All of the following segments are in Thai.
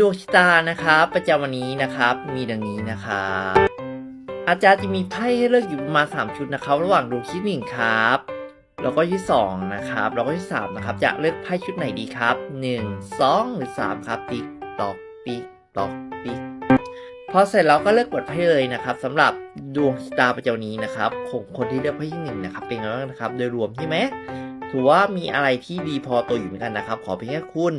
ดวงชะตานะครับประจำวันนี้นะครับมีดังนี้นะครับอาจารย์จะมีไพ่ให้เลือกอยู่ประมาณ3ชุดนะครับ ระหว่างดวงที่หนึ่งครับแล้วก็ที่สองนะครับแล้วก็ที่สามนะครับจะเลือกไพ่ชุดไหนดีครับหนึ่งสองหรือสามครับ ติ๊กตอกติ๊กตอกติ๊กพอเสร็จแล้วก็เลือกกดไพ่เลยนะครับสำหรับดวงชะตาประจำวันนี้นะครับของคนที่เลือกไพ่ที่หนึ่งนะครับเป็นไงบ้างนะครับ โดยรวมใช่ไหม ถือว่ามีอะไรที่ดีพอตัวอยู่เหมือนกันนะครับ ขอเพียงแค่คุณ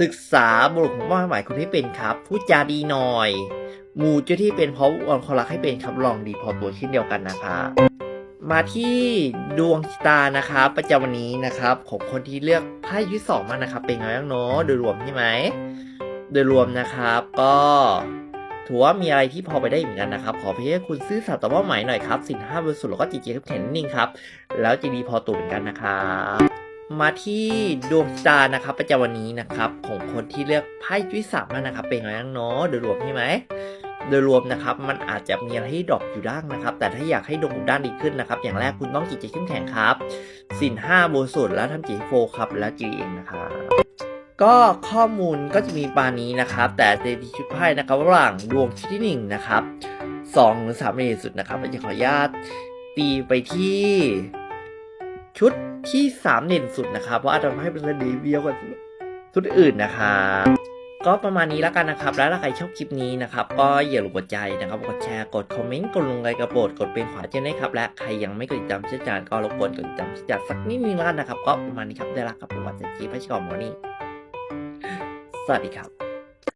ศึกษาบุรุษของเป้าหมายคุณให้เป็นครับพูดจาดีหน่อยหมู่เจ้าที่เป็นเพราะวันควารักให้เป็นครับลองดีพอตัวเช่นเดียวกันนะครับมาที่ดวงชะตานะครับประจำวันนี้นะครับของคนที่เลือกไพ่ที่สองมานะครับเป็นไงบ้างเนาะโดยรวมใช่ไหมโดยรวมนะครับก็ ถือว่ามีอะไรที่พอไปได้เหมือนกันนะครับ ขอเพียงค่คุณซื่อสัตย์ต่อเป้าหมายหน่อยครับ สินห้าบริสุทธิ์แล้วก็จิตใจแข็งนิ่งครับ แล้วจะดีพอตัวเหมือนกันนะครับมาที่ดวงชะตานะครับประจำวันนี้นะครับ ของคนที่เลือกไพ่จุ้ยสามนะครับ เป็นไงบ้างเนาะโดยรวมใช่ไหมโดยรวมนะครับมันอาจจะมีอะไรให้ดรอกอยู่ด้างนะครับ แต่ถ้าอยากให้ดวงอยู่ด้านดีขึ้นนะครับ อย่างแรกคุณต้องจิตใจเข้มแข็งครับสินห้าบริสุทธิ์แล้วทำจิตโฟครับแล้วจีเองนะครับ ก็ข้อมูลก็จะมีปานนี้นะครับ แต่ในชุดไพ่นะครับระหว่างดวงที่หนึ่งนะครับสองหรือสามในที่สุดนะครับเราจะขออนุญาตตีไปที่ชุดที่สามเด่นสุดนะครับว่าะอาจจะให้เป็นระดีเดียวกับชุดอื่นนะครับก็ประมาณนี้แล้วกันนะครับ แล้วถ้าใครชอบคลิปนี้นะครับ ก็อย่าลืมกดใจนะครับ กดแชร์ กดคอมเมนต์ กดลงไลค์กระโปรด กดเป็นขวาเจนนะครับ และใครยังไม่กดติดตามช่องจานก็รบกวนกดติดตามช่องจานสักนิดนึงแล้วกันนะครับ ก็ประมาณนี้ครับ ได้ละครับผมวัดเจจีพัชกรมอนี่ สวัสดีครับ